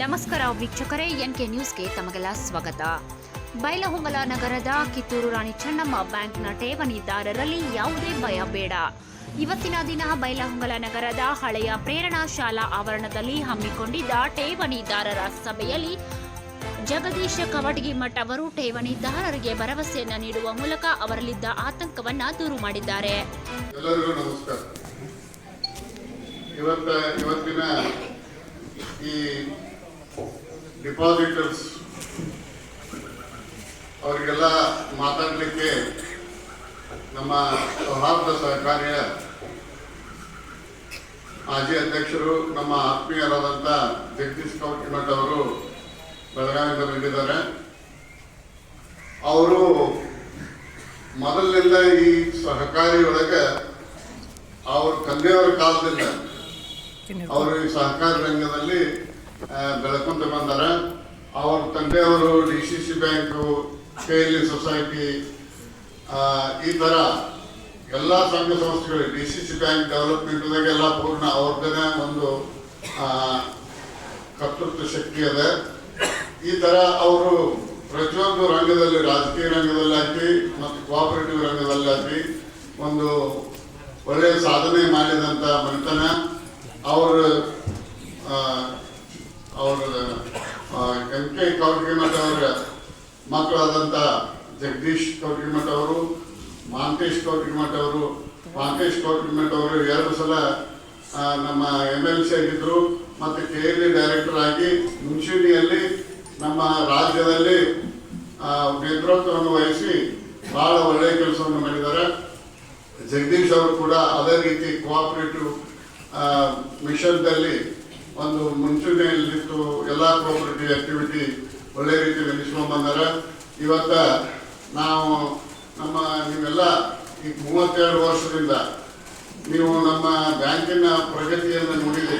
ನಮಸ್ಕಾರ ವೀಕ್ಷಕರೇ N K ನ್ಯೂಸ್ಗೆ ತಮಗೆಲ್ಲ ಸ್ವಾಗತ. ಬೈಲಹೊಂಗಲ ನಗರದ ಕಿತ್ತೂರು ರಾಣಿ ಚೆನ್ನಮ್ಮ ಬ್ಯಾಂಕ್ನ ಠೇವಣಿದಾರರಲ್ಲಿ ಯಾವುದೇ ಭಯ ಬೇಡ. ಇವತ್ತಿನ ದಿನ ಬೈಲಹೊಂಗಲ ನಗರದ ಹಳೆಯ ಪ್ರೇರಣಾ ಶಾಲಾ ಆವರಣದಲ್ಲಿ ಹಮ್ಮಿಕೊಂಡಿದ್ದ ಠೇವಣಿದಾರರ ಸಭೆಯಲ್ಲಿ ಜಗದೀಶ ಕವಟಗಿ ಮಠ ಅವರು ಠೇವಣಿದಾರರಿಗೆ ಭರವಸೆಯನ್ನು ನೀಡುವ ಮೂಲಕ ಅವರಲ್ಲಿದ್ದ ಆತಂಕವನ್ನು ದೂರು ಮಾಡಿದ್ದಾರೆ. ಎಲ್ಲರಿಗೂ ನಮಸ್ಕಾರ. ಇವತ್ತ, ಇವತ್ತಿನ ಈ ಡಿಪಾಸಿಟರ್ಸ್ ಅವರಿಗೆಲ್ಲ ಮಾತಾಡಲಿಕ್ಕೆ ನಮ್ಮ ಸೌಹಾರ್ದ ಸಹಕಾರಿಯ ಮಾಜಿ ಅಧ್ಯಕ್ಷರು ನಮ್ಮ ಆತ್ಮೀಯರಾದಂಥ ಜಗದೀಶ್ ಕೌಟಿಮಠ್ ಅವರು ಬೆಳಗಾವಿಯಿಂದ ಬಂದಿದ್ದಾರೆ. ಅವರು ಮೊದಲಿನಿಂದ ಈ ಸಹಕಾರಿ ಒಳಗೆ ಅವ್ರ ತಂದೆಯವರ ಕಾಲದಿಂದ ಅವರು ಈ ಸಹಕಾರಿ ರಂಗದಲ್ಲಿ ಬೆಳ್ಕೊಂತ ಬಂದಾರ ಅವ್ರ ತಂದೆಯವರು D C C bank K L E society ಈ ಥರ ಎಲ್ಲ ಸಂಘ ಸಂಸ್ಥೆಗಳು ಡಿ ಸಿ ಸಿ ಬ್ಯಾಂಕ್ ಡೆವಲಪ್ಮೆಂಟ್ದಾಗೆಲ್ಲ ಪೂರ್ಣ ಅವ್ರದ್ದೇ ಒಂದು ಕರ್ತೃತ್ವ ಶಕ್ತಿ ಅದ. ಈ ಥರ ಅವರು ಪ್ರತಿಯೊಂದು ರಂಗದಲ್ಲಿ, ರಾಜಕೀಯ ರಂಗದಲ್ಲಿ ಆಗಲಿ ಮತ್ತು ಕೋಆಪರೇಟಿವ್ ರಂಗದಲ್ಲಿ ಆಗಲಿ ಒಂದು ಒಳ್ಳೆಯ ಸಾಧನೆ ಮಾಡಿದಂಥ ಮನೆತನ ಅವರ ಅವರ ಎಂ ಕೆ ಕೌಟಿಮಠ ಅವರ ಮಕ್ಕಳಾದಂಥ ಜಗದೀಶ್ ಕೌರ್ಗಿಮಠ ಅವರು, ಮಾಂತೇಶ್ ಕೌರ್ಗಿಮಠ ಅವರು ಮಾಂತೇಶ್ ಕೌರ್ಗಿಮಠ ಅವರು ಎರಡು ಸಲ ನಮ್ಮ ಎಂ ಎಲ್ ಸಿ ಆಗಿದ್ದರು ಮತ್ತು ಕೆ ಎಲ್ ಇ ಡೈರೆಕ್ಟರ್ ಆಗಿ ಮುಂಚೂಣಿಯಲ್ಲಿ ನಮ್ಮ ರಾಜ್ಯದಲ್ಲಿ ನೇತೃತ್ವವನ್ನು ವಹಿಸಿ ಭಾಳ ಒಳ್ಳೆಯ ಕೆಲಸವನ್ನು ಮಾಡಿದ್ದಾರೆ. ಜಗದೀಶ್ ಅವರು ಕೂಡ ಅದೇ ರೀತಿ ಕೋಆಪರೇಟಿವ್ ಮಿಷನ್ದಲ್ಲಿ ಒಂದು ಮುಂಚೂಣಿಯಲ್ಲಿತ್ತು ಎಲ್ಲ ಪ್ರಾಪರ್ಟಿ ಆಕ್ಟಿವಿಟಿ ಒಳ್ಳೆ ರೀತಿ ನಡೆಸ್ಕೊಂಡು ಬಂದಾರ ಇವತ್ತ ನಾವು ನಮ್ಮ ನೀವೆಲ್ಲ ಈ ಮೂವತ್ತೆರಡು ವರ್ಷದಿಂದ ನೀವು ನಮ್ಮ ಬ್ಯಾಂಕಿನ ಪ್ರಗತಿಯನ್ನು ನೋಡಿದ್ದೀರಿ.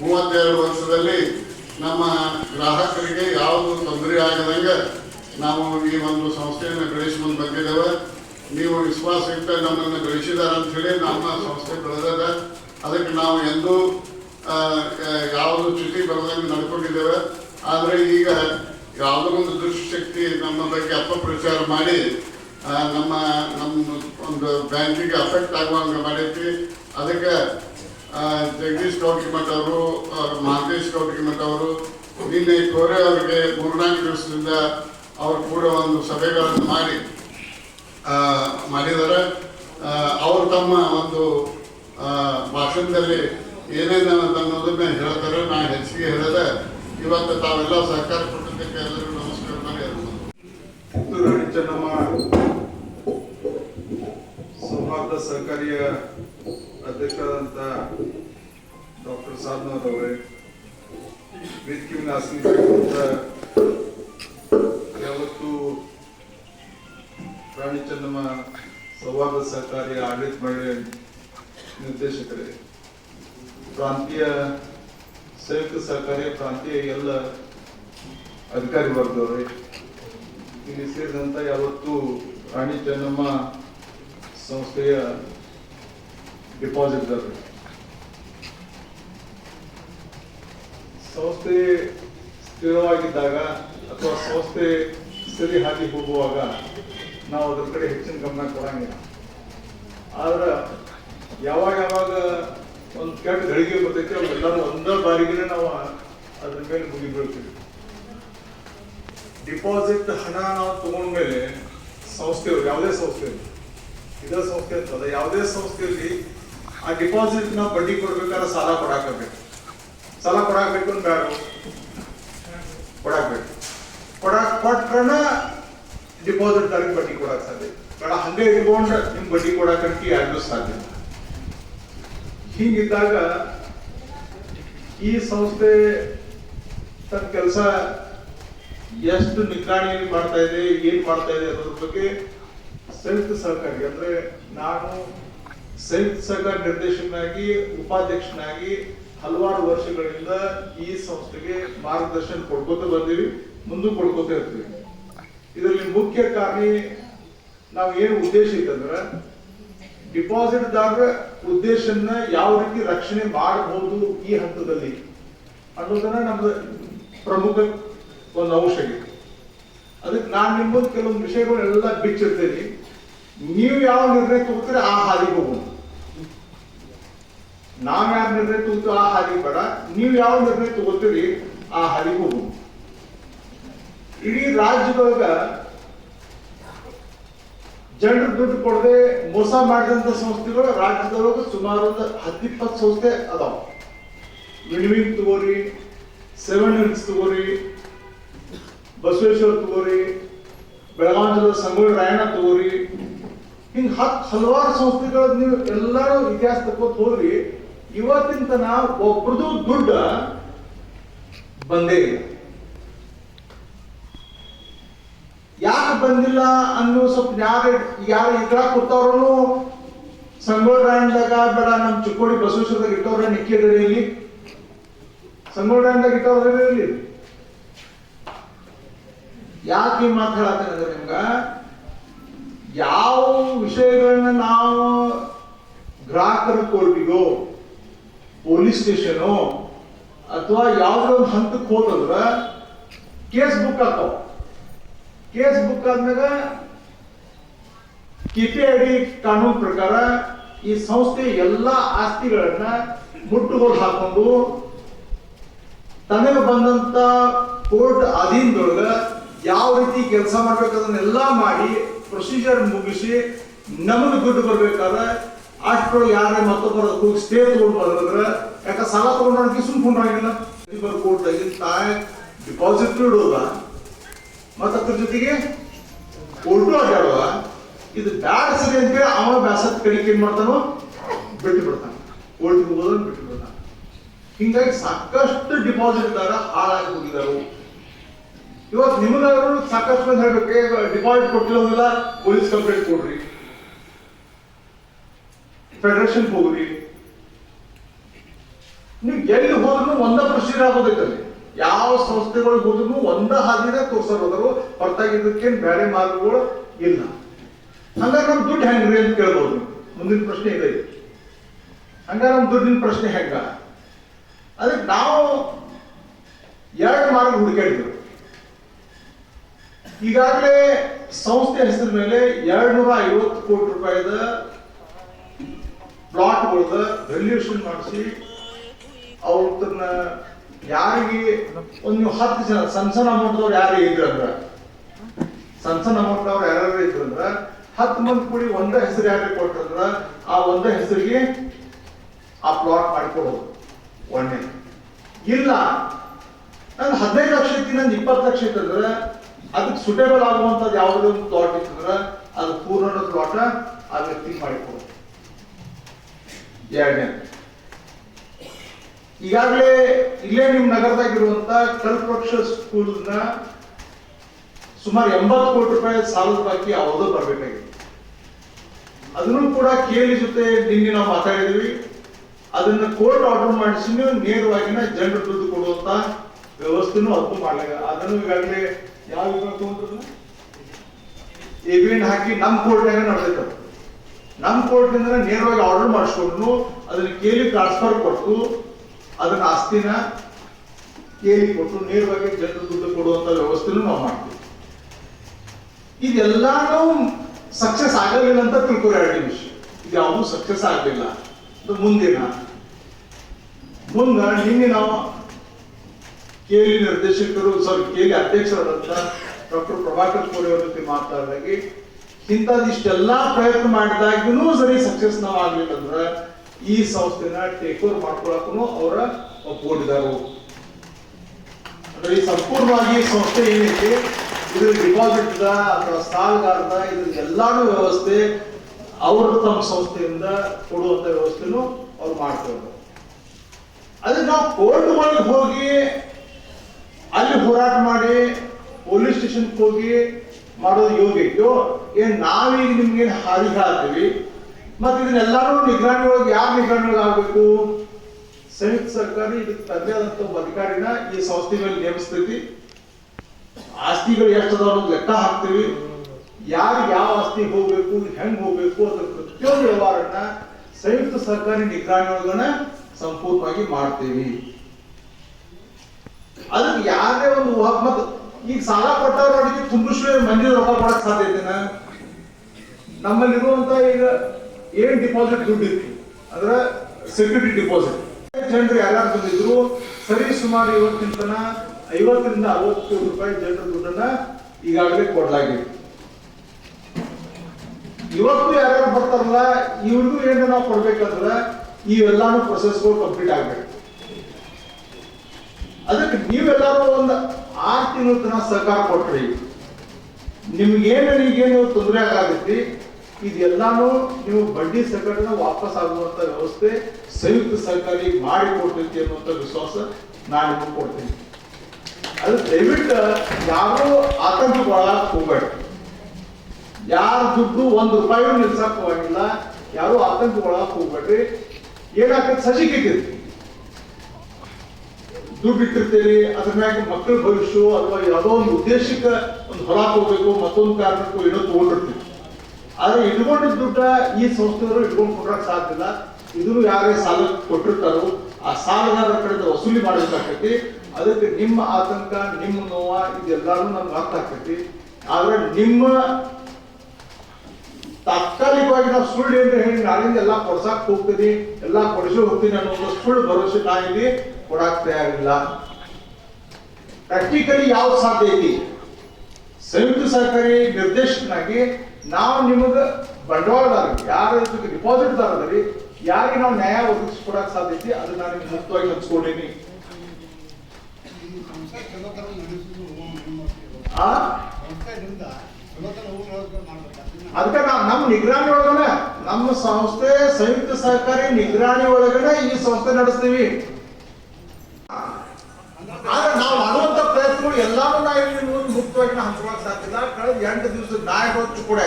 ಮೂವತ್ತೆರಡು ವರ್ಷದಲ್ಲಿ ನಮ್ಮ ಗ್ರಾಹಕರಿಗೆ ಯಾವುದು ತೊಂದರೆ ಆಗದಂಗೆ ನಾವು ಈ ಒಂದು ಸಂಸ್ಥೆಯನ್ನು ಬೆಳೆಸ್ಕೊಂಡು ಬಂದಿದ್ದೇವೆ ನೀವು ವಿಶ್ವಾಸ ಇಟ್ಟು ನಮ್ಮನ್ನು ಬೆಳೆಸಿದಾರ ಅಂತ ಹೇಳಿ ನಮ್ಮ ಸಂಸ್ಥೆ ಬೆಳೆದದ. ಅದಕ್ಕೆ ನಾವು ಎಂದೂ ಯಾವುದು ಚ್ಯುತಿ ಬರದಂಗೆ ನಡ್ಕೊಂಡಿದ್ದೇವೆ, ಆದರೆ ಈಗ ಯಾವುದೋ ಒಂದು ದುಷ್ಟಶಕ್ತಿ ನಮ್ಮ ಬಗ್ಗೆ ಅಪಪ್ರಚಾರ ಮಾಡಿ ನಮ್ಮ ನಮ್ಮ ಒಂದು ಬ್ಯಾಂಕಿಗೆ ಅಫೆಕ್ಟ್ ಆಗುವಂಗೆ ಮಾಡೈತಿ ಅದಕ್ಕೆ ಜಗದೀಶ್ ಕೌಟಿಮಠ್ ಅವರು ಮಹಂತೇಶ್ ಕೌಟಿಮಠ್ ಅವರು, ನಿನ್ನೆ ಕೋರೆ ಅವರಿಗೆ ಮೂರ್ನಾಲ್ಕು ದಿವಸದಿಂದ ಅವರು ಕೂಡ ಒಂದು ಸಭೆಗಳನ್ನು ಮಾಡಿ ಮಾಡಿದ್ದಾರೆ. ಅವರು ತಮ್ಮ ಒಂದು ಭಾಷಣದಲ್ಲಿ ಏನೇನು ಅನ್ನೋದನ್ನ ಹೇಳ್ತಾರೆ ನಾ ಹೆಚ್ಚಿಗೆ ಹೇಳದೆ ಇವತ್ತು ತಾವೆಲ್ಲ ಸಹಕಾರ ಕೊಟ್ಟಿದ್ದಕ್ಕೆ ಎಲ್ಲರಿಗೂ ನಮಸ್ಕಾರ ಮಾಡಿ ಚೆನ್ನಮ್ಮ, ಸೌಹಾರ್ದ ಸಹಕಾರಿಯ ಅಧ್ಯಕ್ಷರಾದಂಥ ಡಾಕ್ಟರ್ ಸಾಧನವ್ರ ಅವರೇ, ವೇದಿಕೆ ಮೇಲೆ ಆಸೀನರಾಗಿರುವಂಥ ಯಾವತ್ತು ರಾಣಿ ಚೆನ್ನಮ್ಮ ಸೌಹಾರ್ದ ಸಹಕಾರಿಯ ಆಡಳಿತ ಮಹಿಳೆ ನಿರ್ದೇಶಕರೇ ಪ್ರಾಂತೀಯ ಸಂಯುಕ್ತ ಸಹಕಾರಿ, ಪ್ರಾಂತೀಯ ಎಲ್ಲ ಅಧಿಕಾರಿ ವರ್ಗದವರೇ ಇಲ್ಲಿ ಸೇರಿದಂತ ಯಾವತ್ತು ರಾಣಿ ಚೆನ್ನಮ್ಮ ಸಂಸ್ಥೆಯ ಡಿಪಾಸಿಟ್ದಾರ ಸಂಸ್ಥೆ ಸ್ಥಿರವಾಗಿದ್ದಾಗ ಅಥವಾ ಸಂಸ್ಥೆ ಸರಿ ಹಾಕಿ ಹೋಗುವಾಗ ನಾವು ಅದ್ರ ಕಡೆ ಹೆಚ್ಚಿನ ಗಮನ ಕೊಡಂಗಿಲ್ಲ. ಆದ್ರೆ ಯಾವಾಗ ಯಾವಾಗ ಒಂದು ಕೆಟ್ಟ ಗಳಿಗೆ ಬರ್ತೈತಿ ಅವೆಲ್ಲರೂ ಒಂದೇ ಬಾರಿಗೆ ನಾವು ಅದ್ರ ಮೇಲೆ ಮುಗಿ ಬೀಳ್ತೀವಿ. ಡಿಪಾಸಿಟ್ ಹಣ ನಾವು ತಗೊಂಡ್ಮೇಲೆ ಸಂಸ್ಥೆಯವರು, ಯಾವುದೇ ಸಂಸ್ಥೆ ಇದೇ ಸಂಸ್ಥೆ ಅಂತಲ್ಲ ಯಾವುದೇ ಸಂಸ್ಥೆಯಲ್ಲಿ ಆ ಡಿಪಾಸಿಟ್ ನಾವು ಬಡ್ಡಿ ಕೊಡ್ಬೇಕಾದ್ರೆ ಸಾಲ ಕೊಡಾಕಬೇಕು. ಸಾಲ ಕೊಡಾಕಬೇಕು ಅಂತ ಕೊಡಾಕಬೇಕು. ಕೊಡಾಕ್ ಕೊಟ್ರನ ಡಿಪಾಸಿಟ್ ದಾರಿಗೆ ಬಡ್ಡಿ ಕೊಡಕ್ ಸಾಧ್ಯ. ಬೇಡ, ಹಂಗೆ ಇಟ್ಕೊಂಡ್ರೆ ನಿಮ್ ಬಡ್ಡಿ ಕೊಡಾಕಂತ ಯಾರಿಗೂ ಸಾಧ್ಯ. ಹೀಗಿದ್ದಾಗ ಈ ಸಂಸ್ಥೆ ತನ್ನ ಕೆಲಸ ಎಷ್ಟು ನಿಗ್ರಾಣಿ ಮಾಡ್ತಾ ಇದೆ, ಏನ್ ಮಾಡ್ತಾ ಇದೆ ಅನ್ನೋದ್ರ ಬಗ್ಗೆ ಸಂಯುಕ್ತ ಸಹಕಾರಿ ಅಂದ್ರೆ ನಾನು ಸಂಯುಕ್ತ ಸಹಕಾರ ನಿರ್ದೇಶಕನಾಗಿ, ಉಪಾಧ್ಯಕ್ಷನಾಗಿ ಹಲವಾರು ವರ್ಷಗಳಿಂದ ಈ ಸಂಸ್ಥೆಗೆ ಮಾರ್ಗದರ್ಶನ ಕೊಡ್ಕೋತ ಬಂದೀವಿ, ಮುಂದೂ ಕೊಡ್ಕೋತ ಇರ್ತೀವಿ. ಇದರಲ್ಲಿ ಮುಖ್ಯ ಕಾರಣ ನಾವು ಏನು ಉದ್ದೇಶ ಇತ್ತಂದ್ರೆ ಡಿಪಾಸಿಟ್ ದಾರರ ಉದ್ದೇಶನ ಯಾವ ರೀತಿ ರಕ್ಷಣೆ ಮಾಡಬಹುದು ಈ ಹಂತದಲ್ಲಿ ಅನ್ನೋದನ್ನ ನಮ್ದು ಪ್ರಮುಖ ಒಂದು ಅಂಶ ಇದೆ ಅದಕ್ಕೆ ನಾನು ನಿಮ್ಮ ಕೆಲವು ಕೆಲವೊಂದು ವಿಷಯಗಳೆಲ್ಲ ಬಿಚ್ಚಿರ್ತೇನೆ ನೀವು ಯಾವ ನಿರ್ಣಯ ತಗೋತೀರಿ ಆ ಹಾದಿಗೆ ಹೋಗೋಣ. ನಾವು ಯಾವ ನಿರ್ಣಯ ತಗೋತೀವಿ ಆ ಹಾದಿಗೆ ಬೇಡ. ನೀವು ಯಾವ ನಿರ್ಣಯ ತಗೋತೀರಿ ಆ ಹಾದಿಗೆ ಹೋಗೋಣ. ಇಡೀ ರಾಜ್ಯದೊಳಗ ಜನರು ದುಡ್ಡು ಕೊಡದೆ ಮೋಸ ಮಾಡಿದಂತ ಸಂಸ್ಥೆಗಳು ರಾಜ್ಯದೊಳಗೆ ಸುಮಾರು ಒಂದು ಹತ್ತಿಪ್ಪತ್ತು ಸಂಸ್ಥೆ ಅದಾವ. ವಿನ್ವಿಂಗ್ ತಗೋರಿ, ಸೆವೆನ್ ಹಿಲ್ಸ್ ತಗೋರಿ, ಬಸವೇಶ್ವರ ತಗೋರಿ ಬೆಳಗಾವಿ ಸಂಗೋಳ ಸಂಗೊಳ್ಳಿ ರಾಯಣ್ಣ ತಗೋರಿ. ಹಿಂಗೆ ಹತ್ತು ಹಲವಾರು ಸಂಸ್ಥೆಗಳ ನೀವು ಎಲ್ಲರೂ ಇತಿಹಾಸ ತಕ್ಕೋತ ಹೋದ್ರಿ ಇವತ್ತಿನ ತನ ಒಬ್ರದು ದುಡ್ಡ ಬಂದೇ ಇಲ್ಲ ಯಾಕೆ ಬಂದಿಲ್ಲ ಅನ್ನೋ ಸ್ವಲ್ಪ ಯಾರು ಯಾರು ಇದ್ರ ಕೂತವ್ರು ಸಂಗೋಳ ರಾಯಣದಾಗ ಬೇಡ, ನಮ್ ಚಿಕ್ಕೋಡಿ ಬಸವೇಶ್ವರದಾಗ ಇಟ್ಟವ್ರ ನಿಕ್ಕಿದ್ರೆ ಇಲ್ಲಿ ಸಂಗೋಳ ರಾಯಣದಾಗ ಇಟ್ಟವ್ರೆ ಇಲ್ಲಿ ಯಾಕೆ ಈ ಮಾತು ನಿಮ್ಗ, ಯಾವ ವಿಷಯಗಳನ್ನ ನಾವು ಗ್ರಾಹಕರ ಕೋರ್ಟಿಗೋ ಪೊಲೀಸ್ ಸ್ಟೇಷನು, ಅಥವಾ ಯಾವ್ದೋ ಒಂದು ಹಂತಕ್ಕೆ ಹೋದಂದ್ರ ಕೇಸ್ ಬುಕ್ ಆಗ್ತಾವ. ಕೇಸ್ ಬುಕ್ ಕಿಟಿ ಕಿಪಿಐಡಿ ಕಾನೂನು ಪ್ರಕಾರ ಈ ಸಂಸ್ಥೆ ಎಲ್ಲ ಆಸ್ತಿಗಳನ್ನ ಮುಟ್ಟುಗೋಲು ಹಾಕೊಂಡು ತನಗೆ ಬಂದಂತ ಕೋರ್ಟ್ ಅಧೀನದೊಳಗ ಯಾವ ರೀತಿ ಕೆಲಸ ಮಾಡ್ಬೇಕು ಅದನ್ನೆಲ್ಲ ಮಾಡಿ ಪ್ರೊಸೀಜರ್ ಮುಗಿಸಿ ನಮಗೆ ದುಡ್ಡು ಬರ್ಬೇಕಾದ್ರೆ ಅಷ್ಟು ಯಾರೇ ಮತ್ತೊಬ್ಬರ ಸ್ಟೇ ತಗೊಂಡು ಬಂದ್ರೆ, ಯಾಕೆ ಸಾಲ ತಗೊಂಡ್ರೆ ಸುಮ್ ಕೊಂಡ್ರಾಗಿಲ್ಲ ಕೋರ್ಟ್ ತಾಯಿ ಡಿಪಾಸಿಟ್ ಇಡೋದ ಮತ್ತ ಅದ್ರ ಜೊತೆಗೆ ಅಡ್ಡಾಡುವ ಇದು ಬ್ಯಾಡ ಸರಿ ಅಂತ ಅವ ಬ್ಯಾಸತ್ ಕಡೆಗೆ ಏನ್ ಮಾಡ್ತಾನೋ ಬಿಟ್ಟು ಬಿಡ್ತಾನ. ಓಲ್ಡ್ ಹೋಗೋದನ್ನ ಬಿಟ್ಟು ಬಿಡ್ತಾನ. ಹಿಂಗಾಗಿ ಸಾಕಷ್ಟು ಡಿಪಾಸಿಟ್ ದಾರ ಹಾಳಾಗಿ ಹೋಗಿದ್ದಾರೆ ಇವತ್ತು ನಿಮಗಾದ್ರು ಸಾಕಷ್ಟು ಮಂದಿ ಹೇಳ್ಬೇಕು ಡಿಪಾಸಿಟ್ ಕೊಟ್ಟಿರೋದಿಲ್ಲ ಪೊಲೀಸ್ ಕಂಪ್ಲೇಂಟ್ ಕೊಡ್ರಿ. ಫೆಡರೇಷನ್ ಹೋಗ್ರಿ. ನೀವು ಎಲ್ಲಿ ಹೋದ್ರು ಒಂದ ಪ್ರೊಸೀಜರ್ ಆಗೋದೈತೆ ಅಲ್ಲಿ ಯಾವ ಸಂಸ್ಥೆಗಳು ಹೋದ್ರು ಒಂದ ಹಾದಿನ ತೋರ್ಸರ್ ಹೋದರು ಹೊರತಾಗಿ ಬೇರೆ ಮಾರ್ಗಗಳು ಇಲ್ಲ. ಹಂಗಾರೆ ನಮ್ ದುಡ್ಡು ಹೆಂಗ್ರಿ ಅಂತ ಕೇಳ್ಬೋದು. ಮುಂದಿನ ಪ್ರಶ್ನೆ ಇದೆ. ಹಂಗಾರೆ ನಮ್ ದುಡ್ಡಿನ ಪ್ರಶ್ನೆ ಹೆಂಗ? ಅದಕ್ಕೆ ನಾವು ಎರಡು ಮಾರ್ಗ ಹುಡುಕಾಡಿದ್ರು ಈಗಾಗಲೇ ಸಂಸ್ಥೆ ಹೆಸರ ಮೇಲೆ ಎರಡ್ ನೂರ ಐವತ್ತು ಕೋಟಿ ರೂಪಾಯಿದ ಪ್ಲಾಟ್ಗಳದ ವ್ಯಾಲ್ಯೂಷನ್ ಮಾಡಿಸಿ, ಅವ್ರನ್ನ ಯಾರಿಗೆ ಒಂದು ನೀವು ಹತ್ತು ಜನ ಸಣ್ಣ ಸಣ್ಣ ಅಮೌಂಟ್ದವ್ರು ಯಾರು ಇದ್ರಂದ್ರ ಸಣ್ಣ ಸಣ್ಣ ಅಮೌಂಟ್ ಅವ್ರು ಯಾರು ಇದ್ರಂದ್ರ ಹತ್ತು ಮಂದಿ ಕೂಡಿ ಒಂದ ಹೆಸರು ಯಾರಿಗೆ ಕೊಟ್ಟಂದ್ರ ಆ ಒಂದ ಹೆಸರಿಗೆ ಆ ಪ್ಲಾಟ್ ಮಾಡಿಕೊಡೋದು ಒಂದೇ ಇಲ್ಲ ನಾನು ಹದಿನೈದು ಲಕ್ಷ ಇತ್ತು ಇಪ್ಪತ್ತು ಲಕ್ಷ ಇತ್ತಂದ್ರ ಅದಕ್ಕೆ ಸುಟೇಬಲ್ ಆಗುವಂಥದ್ದು ಯಾವುದೇ ಒಂದು ಪ್ಲಾಟ್ ಇತ್ತಂದ್ರ ಅದು ಪೂರ್ಣ ಪ್ಲಾಟ ಆ ವ್ಯಕ್ತಿ ಮಾಡಿಕೊಡೋದು. ಎರಡನೇ ಈಗಾಗಲೇ ಇಲ್ಲೇ ನಿಮ್ ನಗರದಾಗಿರುವಂತ ಕಲ್ಪವೃಕ್ಷ ಸ್ಕೂಲ್ನ ಸುಮಾರು ಎಂಬತ್ತು ಕೋಟಿ ರೂಪಾಯಿ ಸಾಲದ ಬಾಕಿ ಯಾವುದೋ ಬರಬೇಕಾಗಿತ್ತು ಅದನ್ನು ಕೂಡ ಕೇಳಿ ಜೊತೆ ನಿನ್ನೆ ನಾವು ಮಾತಾಡಿದ್ವಿ. ಅದನ್ನ ಕೋರ್ಟ್ ಆರ್ಡರ್ ಮಾಡಿಸಿ ನೇರವಾಗಿನ ಜನರು ದುಡ್ಡು ಕೊಡುವಂತ ವ್ಯವಸ್ಥೆನೂ ಅದು ಮಾಡಲಾಗ ಅದನ್ನು ಈಗಾಗಲೇ ಯಾವ ಏಬಿನ್ ಹಾಕಿ ನಮ್ಮ ಕೋರ್ಟ್ನಾಗ ನಡೆದೈತೆ. ನಮ್ಮ ಕೋರ್ಟ್ನಿಂದ ನೇರವಾಗಿ ಆರ್ಡರ್ ಮಾಡಿಸ್ಕೊಂಡು ಅದನ್ನ ಕೇಳಿ ಟ್ರಾನ್ಸ್ಫರ್ ಕೊಟ್ಟು ಅದನ್ನ ಆಸ್ತಿನ ಕೇಳಿ ಕೊಟ್ಟು ನೇರವಾಗಿ ಜನರು ದುಡ್ಡು ಕೊಡುವಂತ ವ್ಯವಸ್ಥೆನೂ ನಾವು ಮಾಡ್ತೀವಿ. ಇದೆಲ್ಲಾನು ಸಕ್ಸಸ್ ಆಗಲಿಲ್ಲ ಅಂತ ತಿಳ್ಕೊ ಎರಡು ವಿಷಯ ಇದು ಯಾವುದು ಸಕ್ಸಸ್ ಆಗಲಿಲ್ಲ. ಮುಂದಿನ. ಮುಂದ ನಿನ್ನೆ ನಾವು ಕೇಳಿ ನಿರ್ದೇಶಕರು ಸಾರಿ ಕೇಳಿ ಅಧ್ಯಕ್ಷರಾದಂತ ಡಾಕ್ಟರ್ ಪ್ರಭಾಕರ್ ಕೋರಿ ಅವರ ಜೊತೆ ಮಾತಾಡಿದಾಗ ಇಂಥದಿಷ್ಟೆಲ್ಲಾ ಪ್ರಯತ್ನ ಮಾಡಿದಾಗೂ ಸರಿ ಸಕ್ಸಸ್ ನಾವು ಆಗ್ಲಿಲ್ಲ ಅಂದ್ರ ಈ ಸಂಸ್ಥೆನ ಟೇಕ್ ಓವರ್ ಮಾಡ್ಕೊಳಕ್ಕೂ ಅವರ ಒಪ್ಕೊಂಡಿದ್ದಾರೆ ಅಂದ್ರೆ ಈ ಸಂಪೂರ್ಣವಾಗಿ ಸಂಸ್ಥೆ ಏನೈತಿ? ಇದ್ರ ಡಿಪಾಸಿಟ್ ಅಥವಾ ಸಾಲಗಾರದ ಇದ್ರ ಎಲ್ಲಾನು ವ್ಯವಸ್ಥೆ ಅವರು ತಮ್ಮ ಸಂಸ್ಥೆಯಿಂದ ಕೊಡುವಂತ ವ್ಯವಸ್ಥೆನು ಅವ್ರು ಮಾಡ್ತಾರೆ ಅದಕ್ಕೆ ನಾವು ಕೋರ್ಟ್ ಒಳಗೆ ಹೋಗಿ ಅಲ್ಲಿ ಹೋರಾಟ ಮಾಡಿ ಪೊಲೀಸ್ ಸ್ಟೇಷನ್ ಹೋಗಿ ಮಾಡೋದು ಯೋಗ್ಯ ಐತೋ ಏನ್ ನಾವೀಗ ನಿಮ್ಗೆ ಹಾದಿ ಹಾಕ್ತೀವಿ ಮತ್ತೆ ಇದನ್ನೆಲ್ಲರೂ ನಿಗ್ರಾಣಿ ಒಳಗೆ ಯಾರು ನಿಗರಾಣಿ ಆಗಬೇಕು? ಸಂಯುಕ್ತ ಸರ್ಕಾರ ಇದಕ್ಕೆ ತನ್ನದೇ ಆದಂತ ಒಬ್ಬ ಅಧಿಕಾರಿನ ಈ ಸಂಸ್ಥೆ ಮೇಲೆ ನೇಮಿಸ್ತೈತಿ ಆಸ್ತಿಗಳು ಎಷ್ಟು ಅದಾವ ಅನ್ನೋದು ಲೆಕ್ಕ ಹಾಕ್ತೀವಿ. ಯಾರಿಗೆ ಯಾವ ಆಸ್ತಿ ಹೋಗ್ಬೇಕು, ಹೆಂಗ್ ಹೋಗ್ಬೇಕು ಅದ್ರ ಪ್ರತಿಯೊಂದು ವ್ಯವಹಾರನ ಸಂಯುಕ್ತ ಸರ್ಕಾರಿ ನಿಗ್ರಾಣಿ ಒಳಗನ ಸಂಪೂರ್ಣವಾಗಿ ಮಾಡ್ತೀವಿ. ಅದಕ್ಕೆ ಯಾರೇ ಒಂದು ಮತ್ತು ಈಗ ಸಾಲ ಕೊಟ್ಟವ್ರ ತುಂಬಿಸುವ ಮಂದಿ ರೊಕ್ಕ ಕೊಡಕ್ ಸಾಧ್ಯ ನಮ್ಮಲ್ಲಿರುವಂತ ಈಗ ಏನ್ ಡಿಪಾಸಿಟ್ ದುಡ್ಡು ಇತ್ತು? ಅಂದ್ರೆ ಸೆಕ್ಯೂರಿಟಿ ಡಿಪಾಸಿಟ್ ಜನರು ಯಾರು ಬಂದಿದ್ರು ಸರಿ, ಸುಮಾರು ಇವತ್ತಿನ ತನ ಐವತ್ತರಿಂದ ಅರವತ್ತು ರೂಪಾಯಿ ಜನರ ದುಡ್ಡನ್ನ ಈಗಾಗಲೇ ಕೊಡಲಾಗಿದೆ. ಇವತ್ತು ಯಾರ್ಯಾರು ಬರ್ತಾರಲ್ಲ, ಇವ್ರಿಗೂ ಏನು ನಾವು ಕೊಡ್ಬೇಕಂದ್ರೆ ಇವೆಲ್ಲಾನು ಪ್ರೊಸೆಸ್ಗಳು ಕಂಪ್ಲೀಟ್ ಆಗ್ಬೇಕು. ಅದಕ್ಕೆ ನೀವೆಲ್ಲರೂ ಒಂದು ಆರು ತಿಂಗಳ ತನಕ ಸಹಕಾರ ಕೊಟ್ರಿ ನಿಮ್ಗೇನು ಈಗೇನು ತೊಂದರೆ ಆಗತೈತಿ ಇದೆಲ್ಲಾನು ನೀವು ಬಡ್ಡಿ ಸಂಕಟನ ವಾಪಸ್ ಆಗುವಂತ ವ್ಯವಸ್ಥೆ ಸಂಯುಕ್ತ ಸರ್ಕಾರಿ ಮಾಡಿ ಕೊಡ್ತೈತಿ ಅನ್ನುವಂಥ ವಿಶ್ವಾಸ ನಾನು ಕೊಡ್ತೀನಿ. ಅದು ದಯವಿಟ್ಟು ಯಾರು ಆತಂಕಗೊಳಕ್ ಹೋಗ್ಬೇಡಿ. ಯಾರ ದುಡ್ಡು ಒಂದು ರೂಪಾಯಿ ನಿಲ್ಸಕ್ ಹೋಗಿಲ್ಲ ಯಾರು ಆತಂಕಗೊಳಕ್ ಹೋಗ್ಬೇಡ್ರಿ. ಏನಾಗ್ತದೆ ಸಜಿಕೈತಿ ದುಡ್ಡು ಇಟ್ಟಿರ್ತೀರಿ, ಅದ್ರ ಮ್ಯಾಗ ಮಕ್ಕಳ ಭವಿಷ್ಯ ಅಥವಾ ಯಾವುದೋ ಒಂದು ಉದ್ದೇಶಕ್ಕೆ ಒಂದು ಹೊರ ಹೋಗ್ಬೇಕು ಮತ್ತೊಂದು ಕಾರಣಕ್ಕೂ ಏನೋ ತಗೊಂಡಿರ್ತೀವಿ ಆದ್ರೆ ಇಟ್ಕೊಂಡಿದ್ದ ದುಡ್ಡ ಈ ಸಂಸ್ಥೆಯವರು ಇಟ್ಕೊಂಡು ಕೊಡಕ್ ಸಾಧ್ಯ ಇದನ್ನು ಯಾರೇ ಸಾಲ ಕೊಟ್ಟಿರ್ತಾರೋ ಆ ಸಾಲಗಾರರ ಕಡೆಯಿಂದ ವಸೂಲಿ ಮಾಡಬೇಕಾಗ್ತೈತಿ ಅದಕ್ಕೆ ನಿಮ್ಮ ಆತಂಕ, ನಿಮ್ಮ ನೋವ ಇದೆಲ್ಲಾನು ನಮ್ಗೆ ಅರ್ಥ ಆಗ್ತೈತಿ. ಆದ್ರೆ ನಿಮ್ಮ ತಾತ್ಕಾಲಿಕವಾಗಿ ನಾವು ಸುಳ್ಳು ಅಂತ ಹೇಳಿ ನಾಳಿಂದ ಎಲ್ಲ ಕೊಡ್ಸಕ್ ಹೋಗ್ತೀನಿ, ಎಲ್ಲ ಕೊಡಿಸಿ ಹೋಗ್ತೀನಿ ಅನ್ನೋ ಸುಳ್ಳು ಭರವಸೆ ನಾ ಇಲ್ಲಿ ಕೊಡಾಕ್ ತಯಾರಿಲ್ಲ ಪ್ರಾಕ್ಟಿಕಲಿ ಯಾವ ಸಾಧ್ಯ ಐತಿ? ಸಂಯುಕ್ತ ಸರ್ಕಾರಿ ನಿರ್ದೇಶಕನಾಗಿ ನಾವು ನಿಮಗೆ ಬಂಡವಾಳದಾರ ಯಾರ ಇದಕ್ಕೆ ಡಿಪಾಸಿಟ್ದಾರ ಅದರಿ ಯಾರಿಗೆ ನಾವು ನ್ಯಾಯ ಒದಗಿಸ್ಕೊಡಕ್ ಸಾಧ್ಯತೆ ಅದು ನಾನು ಮುಕ್ತವಾಗಿ ಹಂಚ್ಕೊಂಡೇನಿ. ಅದಕ್ಕೆ ನಾವು ನಮ್ಮ ನಿಗ್ರಾಣಿ ಒಳಗಡೆ, ನಮ್ಮ ಸಂಸ್ಥೆ ಸಂಯುಕ್ತ ಸಹಕಾರಿ ನಿಗ್ರಾಣಿ ಒಳಗಡೆ ಈ ಸಂಸ್ಥೆ ನಡೆಸ್ತೀವಿ. ಆದ್ರೆ ನಾವು ಮಾಡುವಂತ ಪ್ರಯತ್ನಗಳು ಎಲ್ಲಾನು ನಾವು ಇಲ್ಲಿ ಮುಂದೆ ಮುಕ್ತವಾಗಿ ನಾವು ಹಂಚ್ಕೊಳಕ್ ಸಾಧ್ಯ ಕಳೆದ ಎಂಟು ದಿವಸ ನಾ ಹೊತ್ತು ಕೂಡ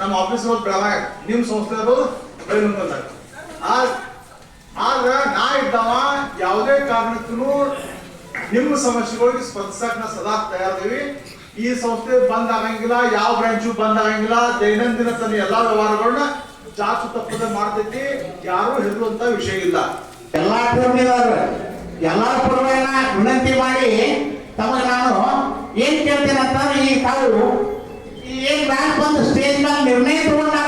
ನಮ್ಮ ಆಫೀಸ್ ಹೋದ್ ಬೆಳವಾಗ ನಿಮ್ ಸಂಸ್ಥೆ ಇರೋದು ಬೆಳಗುಂದಾಗ ಆದ್ರೆ ನಾ ಇದ್ದಾವ, ಯಾವುದೇ ಕಾರಣಕ್ಕೂ ನಿಮ್ಮ ಸಮಸ್ಯೆಗಳಿಗೆ ಸ್ಪಂದಿಸಕ್ ನಾ ಸದಾ ತಯಾರಿದೀವಿ ಈ ಸಂಸ್ಥೆ ಬಂದ್ ಆಗಂಗಿಲ್ಲ, ಯಾವ ಬ್ರಾಂಚು ಬಂದ್ ಆಗಂಗಿಲ್ಲ, ದೈನಂದಿನ ತನ್ನ ಎಲ್ಲಾ ವ್ಯವಹಾರಗಳನ್ನ ಜಾಸ್ತಿ ತಪ್ಪದೆ ಮಾಡ್ತೈತಿ, ಯಾರು ಹೆದರುವಂತ ವಿಷಯ ಇಲ್ಲ. ಎಲ್ಲಾ ಪೂರ್ಣಿದವರು ಎಲ್ಲಾ ಪೂರ್ವನ ವಿನಂತಿ ಮಾಡಿ ತಮಗೆ ನಾನು ಏನ್ ಕೇಳ್ತೇನೆ ಅಂತಂದ್ರೆ ಈ ತಾವು ಏನ್ ಬ್ಯಾಂಕ್ ಬಂದು ಸ್ಟೇಜ್ ಮೇಲೆ ನಿರ್ಣಯ ತಗೊಂಡಾಗ